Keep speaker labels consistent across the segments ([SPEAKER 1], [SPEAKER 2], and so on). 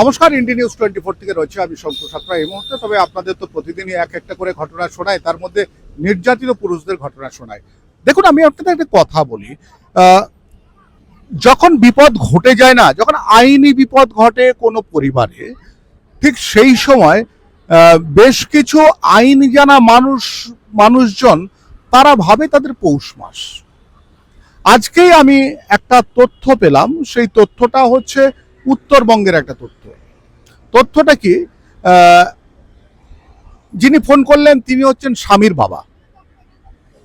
[SPEAKER 1] নমস্কার ইন্ডি news twenty four থেকে রয়েছে আমি শঙ্কু সাঁতরা এই মুহূর্তে। তবে আপনাদের তো প্রতিদিনই এক একটা করে ঘটনা শোনায়, তার মধ্যে নির্যাতিত পুরুষদের ঘটনা শোনায়। দেখুন, আমি আপনাদের একটা কথা বলি। যখন বিপদ ঘটে যায় না, যখন আইনি বিপদ ঘটে কোনো পরিবারে, ঠিক সেই সময় বেশ কিছু আইন জানা মানুষ, মানুষজন, তারা ভাবে তাদের পৌষ মাস। আজকেই আমি একটা তথ্য পেলাম, সেই তথ্যটা হচ্ছে উত্তরবঙ্গের একটা তথ্য। তথ্যটা কি যিনি ফোন করলেন তিনি হচ্ছেন স্বামীর বাবা।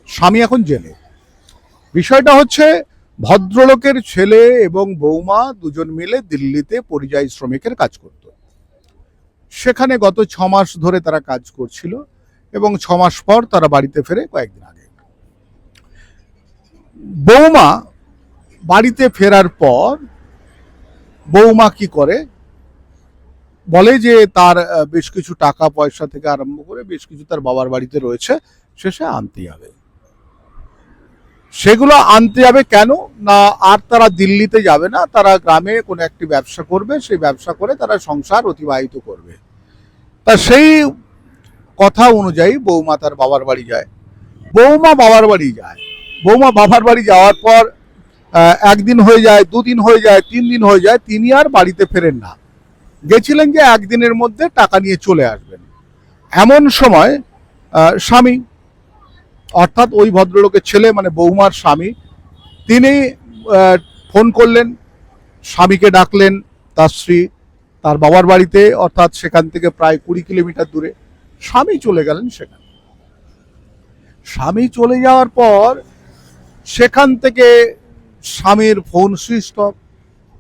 [SPEAKER 1] স্বামী এখন জেলে। বিষয়টা হচ্ছে ভদ্রলোকের ছেলে এবং বৌমা দুজন মিলে দিল্লিতে পরিযায়ী শ্রমিকের কাজ করত। সেখানে গত ছ মাস ধরে তারা কাজ করছিল এবং ছ মাস পর তারা বাড়িতে ফেরে কয়েকদিন আগে। বৌমা বাড়িতে ফেরার পর বৌমা কি করে? বলে যে তার বেশ কিছু টাকা পয়সা থেকে আরম্ভ করে বেশ কিছু তার বাবার বাড়িতে রয়েছে শেষে আনতে যাবে। সেগুলো আনতে যাবে কেন? না, আর তারা দিল্লিতে যাবে না, তারা গ্রামে কোনো একটি ব্যবসা করবে, সেই ব্যবসা করে তারা সংসার অতিবাহিত করবে। তা সেই কথা অনুযায়ী বৌমা তার বাবার বাড়ি যায়। বৌমা বাবার বাড়ি যায়। বৌমা বাবার বাড়ি যাওয়ার পর একদিন হয়ে যায়, দুদিন হয়ে যায় তিন দিন হয়ে যায়, তিনি আর বাড়িতে ফেরেন না। গেছিলেন যে একদিনের মধ্যে টাকা নিয়ে চলে আসবেন। এমন সময় স্বামী, অর্থাৎ ওই ভদ্রলোকের ছেলে মানে বৌমার স্বামী, তিনি ফোন করলেন, স্বামীকে ডাকলেন, তার স্ত্রী, তার বাবার বাড়িতে, অর্থাৎ সেখান থেকে প্রায় কুড়ি কিলোমিটার দূরে। স্বামী চলে গেলেন সেখানে। স্বামী চলে যাওয়ার পর, সেখান থেকে স্বামীর ফোন সুইচ অফ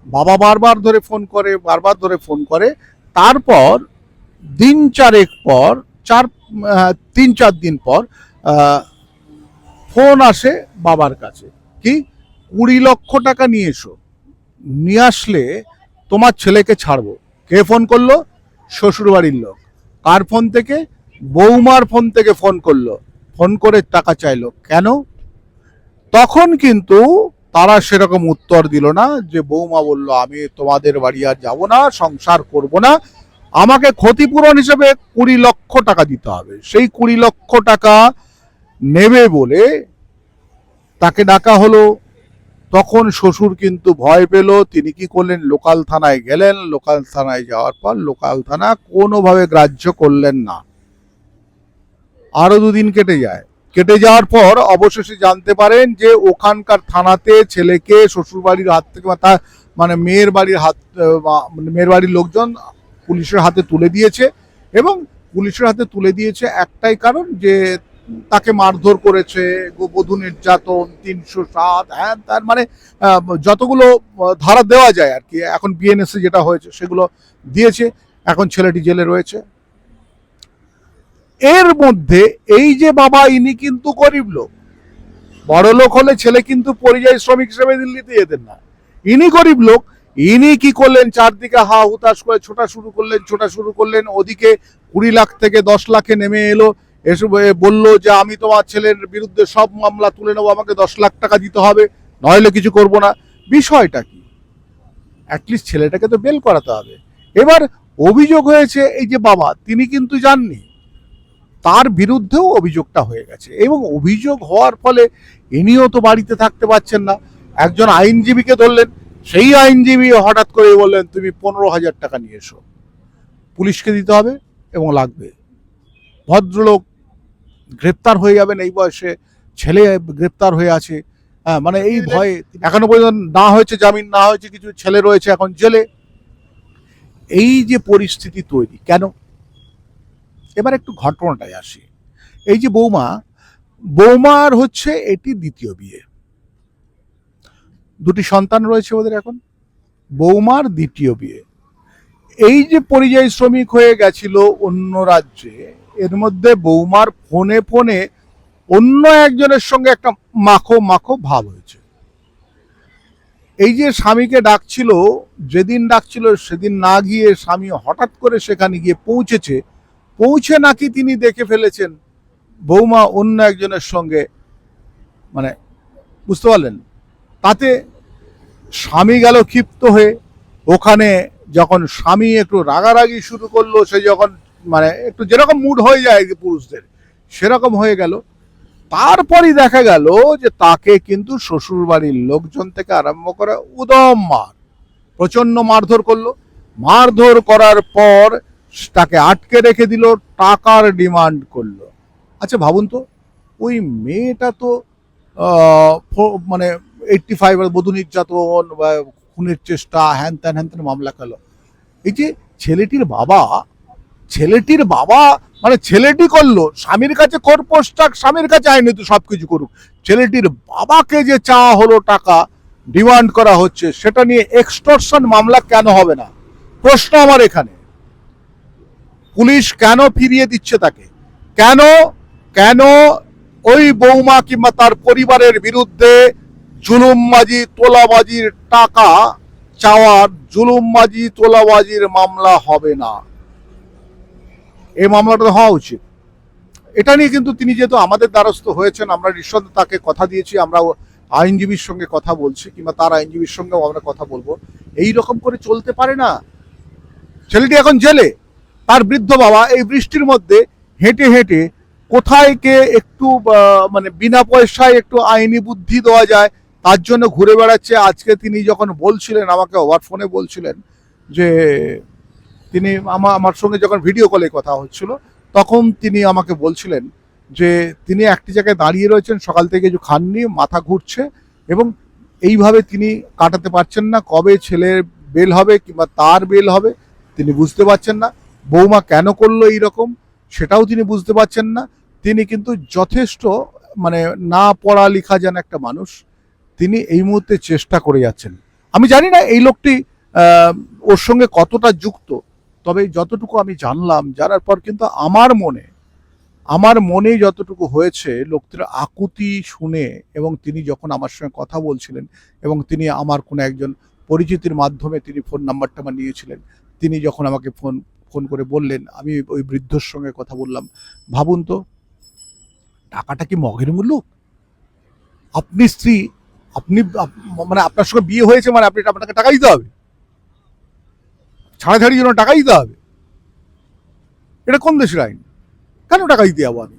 [SPEAKER 1] বাবা বারবার ধরে ফোন করে, বারবার ধরে ফোন করে। তারপর দিন চারেক পর, চার তিন চার দিন পর ফোন আসে বাবার কাছে। কি? কুড়ি লক্ষ টাকা নিয়ে এসো। নিয়ে আসলে তোমার ছেলেকে ছাড়বো। কে ফোন করল? শ্বশুর বাড়ির লোক। কার ফোন থেকে? বৌমার ফোন থেকে ফোন করল। ফোন করে টাকা চাইলো। কেন? তখন কিন্তু তারা সেরকম উত্তর দিল না যে, বৌমা বলল, আমি তোমাদের বাড়ি আর যাব না, সংসার করব না। আমাকে ক্ষতিপূরণ হিসেবে কুড়ি লক্ষ টাকা দিতে হবে। সেই কুড়ি লক্ষ টাকা নেবে বলে তাকে ডাকা হলো। তখন শ্বশুর কিন্তু ভয় পেল। তিনি কি করলেন? লোকাল থানায় গেলেন। লোকাল থানায় যাওয়ার পর লোকাল থানা কোনোভাবে গ্রাহ্য করলেন না। আরও দুদিন কেটে যায়। কেটে যাওয়ার পর অবশেষে জানতে পারেন যে ওখানকার থানাতে ছেলেকে শ্বশুরবাড়ির হাত থেকে তার মানে মেয়ের বাড়ির হাত মানে মেয়ের বাড়ির লোকজন পুলিশের হাতে তুলে দিয়েছে এবং পুলিশের হাতে তুলে দিয়েছে একটাই কারণ যে তাকে মারধর করেছে বধূ নির্যাতন, তিনশো সাত হ্যাঁ তার মানে যতগুলো ধারা দেওয়া যায় আর কি, এখন বিএনএসে যেটা হয়েছে সেগুলো দিয়েছে, এখন ছেলেটি জেলে রয়েছে। এর মধ্যে এই যে বাবা, ইনি কিন্তু গরিব লোক। বড় লোক হলে ছেলে কিন্তু পরিযায়ী শ্রমিক হিসেবে দিল্লিতে যেতেন না। ইনি গরিব লোক, ইনি কি করলেন? চারদিকে হা হুতাশ করে ছোটা শুরু করলেন, ছোটা শুরু করলেন। ওদিকে কুড়ি লাখ থেকে দশ লাখে নেমে এলো। এসে বলল যে, আমি তোমার ছেলের বিরুদ্ধে সব মামলা তুলে নেব। আমাকে দশ লাখ টাকা দিতে হবে, নইলে কিছু করব না। বিষয়টা কি? অ্যাটলিস্ট ছেলেটাকে তো বেল করাতে হবে। এবার অভিযোগ হয়েছে, এই যে বাবা, তিনি কিন্তু জাননি তার বিরুদ্ধেও অভিযোগটা হয়ে গেছে এবং অভিযোগ হওয়ার ফলে ইনিও তো বাড়িতে থাকতে পারছেন না। একজন আইনজীবীকে ধরলেন সেই আইনজীবী হঠাৎ করে বললেন তুমি পনেরো হাজার টাকা নিয়ে এসো। পুলিশকে দিতে হবে এবং লাগবে। ভদ্রলোক গ্রেপ্তার হয়ে যাবেন এই বয়সে ছেলে গ্রেপ্তার হয়ে আছে। হ্যাঁ, মানে এই ভয়ে এখনও পর্যন্ত না হয়েছে জামিন না হয়েছে কিছু ছেলে রয়েছে এখন জেলে। এই যে পরিস্থিতি তৈরি কেন এবার একটু ঘটনাটায় আসি। এই যে বৌমা, বৌমার হচ্ছে এটি দ্বিতীয় বিয়ে। দুটি সন্তান রয়েছে ওদের এখন, বৌমার দ্বিতীয় বিয়ে। এই যে পরিযায়ী শ্রমিক হয়ে গেছিল অন্য রাজ্যে, এর মধ্যে বৌমার ফোনে ফোনে অন্য একজনের সঙ্গে একটা মাখো মাখো ভাব হয়েছে। এই যে স্বামীকে ডাকছিল, যেদিন ডাকছিল সেদিন না গিয়ে স্বামী হঠাৎ করে সেখানে গিয়ে পৌঁছেছে পৌঁছে নাকি তিনি দেখে ফেলেছেন? বৌমা অন্য একজনের সঙ্গে মানে বুঝতে পারলেন? তাতে স্বামী গেল ক্ষিপ্ত হয়ে, ওখানে যখন স্বামী একটু রাগারাগি শুরু করল, সে যখন মানে একটু যেরকম মুড হয়ে যায় পুরুষদের, সেরকম হয়ে গেল। তারপরই দেখা গেল যে তাকে কিন্তু শ্বশুর বাড়ির লোকজন থেকে আরম্ভ করে উদম মার প্রচণ্ড মারধর করল। মারধর করার পর তাকে আটকে রেখে দিল, টাকার ডিমান্ড করল। আচ্ছা ভাবুন তো, ওই মেয়েটা তো মানে এইটটি ফাইভ বধূ নির্যাতন বা খুনের চেষ্টা হ্যান ত্যান হ্যান ত্যান মামলা খেলো। এই যে ছেলেটির বাবা ছেলেটির বাবা মানে ছেলেটি করল, স্বামীর কাছে কর্পোস্টাক স্বামীর কাছে আইনি তো সব কিছু করুক, ছেলেটির বাবাকে যে চাওয়া হলো টাকা, ডিমান্ড করা হচ্ছে, সেটা নিয়ে এক্সটর্শন মামলা কেন হবে না? প্রশ্ন আমার এখানে। পুলিশ কেন ফিরিয়ে দিচ্ছে তাকে? কেন কেন ওই বৌমা কিংবা তার পরিবারের বিরুদ্ধে জুলুমবাজি, তোলাবাজির টাকা চাওয়ার জুলুমবাজি, তোলাবাজির মামলা হবে না? এই মামলাটা হওয়া উচিত। এটা নিয়ে কিন্তু তিনি যেহেতু আমাদের দ্বারস্থ হয়েছেন, আমরা নিঃসন্দেহে তাকে কথা দিয়েছি, আমরা আইনজীবীর সঙ্গে কথা বলছি, কিংবা তার আইনজীবীর সঙ্গেও আমরা কথা বলব। এই রকম করে চলতে পারে না। ছেলেটি এখন জেলে। তার বৃদ্ধ বাবা এই বৃষ্টির মধ্যে হেঁটে হেঁটে কোথায় কে একটু মানে বিনা পয়সায় একটু আইনি বুদ্ধি দেওয়া যায়, তার জন্য ঘুরে বেড়াচ্ছে। আজকে তিনি যখন বলছিলেন, আমাকে ওভার ফোনে বলছিলেন যে তিনি আমা, আমার সঙ্গে যখন ভিডিও কলে কথা হচ্ছিল, তখন তিনি আমাকে বলছিলেন যে তিনি একটি জায়গায় দাঁড়িয়ে রয়েছেন, সকাল থেকে কিছু খাননি, মাথা ঘুরছে এবং এইভাবে তিনি কাটাতে পারছেন না, কবে ছেলের বেল হবে কিংবা তার বেল হবে তিনি বুঝতে পারছেন না। বৌমা কেন করল এই রকম সেটাও তিনি বুঝতে পারছেন না। তিনি কিন্তু যথেষ্ট মানে না পড়া লেখা যেন একটা মানুষ, তিনি এই মুহূর্তে চেষ্টা করে যাচ্ছেন। আমি জানি না এই লোকটি ওর সঙ্গে কতটা যুক্ত, তবে যতটুকু আমি জানলাম, জানার পর কিন্তু আমার মনে আমার মনে যতটুকু হয়েছে, লোকটির আকুতি শুনে এবং তিনি যখন আমার সঙ্গে কথা বলছিলেন এবং তিনি আমার কোনো একজন পরিচিতির মাধ্যমে তিনি ফোন নাম্বারটা আমার নিয়েছিলেন, তিনি যখন আমাকে ফোন ফোন করে বললেন, আমি ওই বৃদ্ধর সঙ্গে কথা বললাম। ভাবুন তো, টাকাটা কি মগের মূল্য? আপনি স্ত্রী, আপনি মানে আপনার সঙ্গে বিয়ে হয়েছে মানে আপনি আপনাকে টাকা দিতে হবে। ছাড়াছাড়ির জন্য টাকা দিতে হবে। এটা কোন দেশের আইন? কেন টাকা দিতে যাব আমি?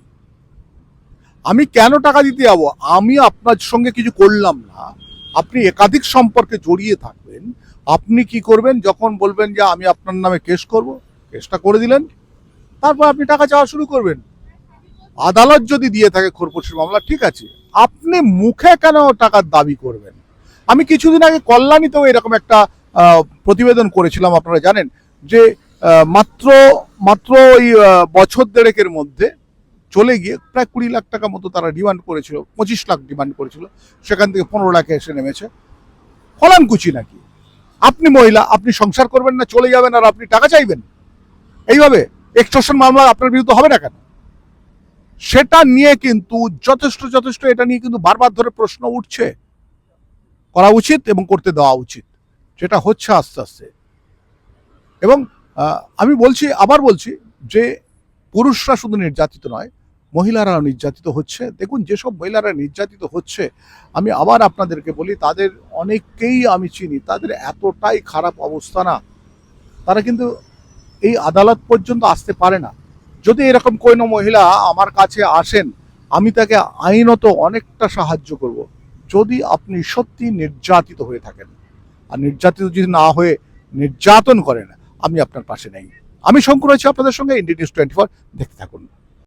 [SPEAKER 1] আমি কেন টাকা দিতে যাব? আমি আপনার সঙ্গে কিছু করলাম না। আপনি একাধিক সম্পর্কে জড়িয়ে থাকবেন। আপনি কি করবেন যখন বলবেন যে আমি আপনার নামে কেস করব? কেসটা করে দিলেন। তারপর আপনি টাকা চাওয়া শুরু করবেন। আদালত যদি দিয়ে থাকে খোরপোশের মামলা, ঠিক আছে। আপনি মুখে কেন টাকার দাবি করবেন? আমি কিছুদিন আগে কল্যাণীতেও এরকম একটা প্রতিবেদন করেছিলাম, আপনারা জানেন, যে মাত্র মাত্র ওই বছর দেড়েকের মধ্যে চলে গিয়ে প্রায় কুড়ি লাখ টাকা মতো তারা ডিমান্ড করেছিল, পঁচিশ লাখ ডিমান্ড করেছিল। সেখান থেকে পনেরো লাখে এসে নেমেছে। ফলানকুচি নাকি? আপনি মহিলা, আপনি সংসার করবেন না, চলে যাবেন আর আপনি টাকা চাইবেন? এইভাবে এক্সটর্শন মামলা আপনার বিরুদ্ধে হবে না কেন? সেটা নিয়ে কিন্তু যথেষ্ট যথেষ্ট এটা নিয়ে কিন্তু বারবার ধরে প্রশ্ন উঠছে। করা উচিত এবং করতে দেওয়া উচিত। যেটা হচ্ছে আস্তে আস্তে। এবং আমি বলছি, আবার বলছি যে পুরুষরা শুধু নির্যাতিত নয়, মহিলারাও নির্যাতিত হচ্ছে। দেখুন, যেসব মহিলারা নির্যাতিত হচ্ছে, আমি আবার আপনাদেরকে বলি, তাদের অনেককেই আমি চিনি, তাদের এতটাই খারাপ অবস্থা না। তারা কিন্তু এই আদালত পর্যন্ত আসতে পারে না। যদি এরকম কোনো মহিলা আমার কাছে আসেন, আমি তাকে আইনত অনেকটা সাহায্য করব। যদি আপনি সত্যি নির্যাতিত হয়ে থাকেন, আর নির্যাতিত যদি না হয়ে নির্যাতন করেন, আমি আপনার পাশে নেই। আমি শঙ্কর আছি আপনাদের সঙ্গে ইন্ডিয়া নিউজ টোয়েন্টি ফোর দেখতে থাকুন।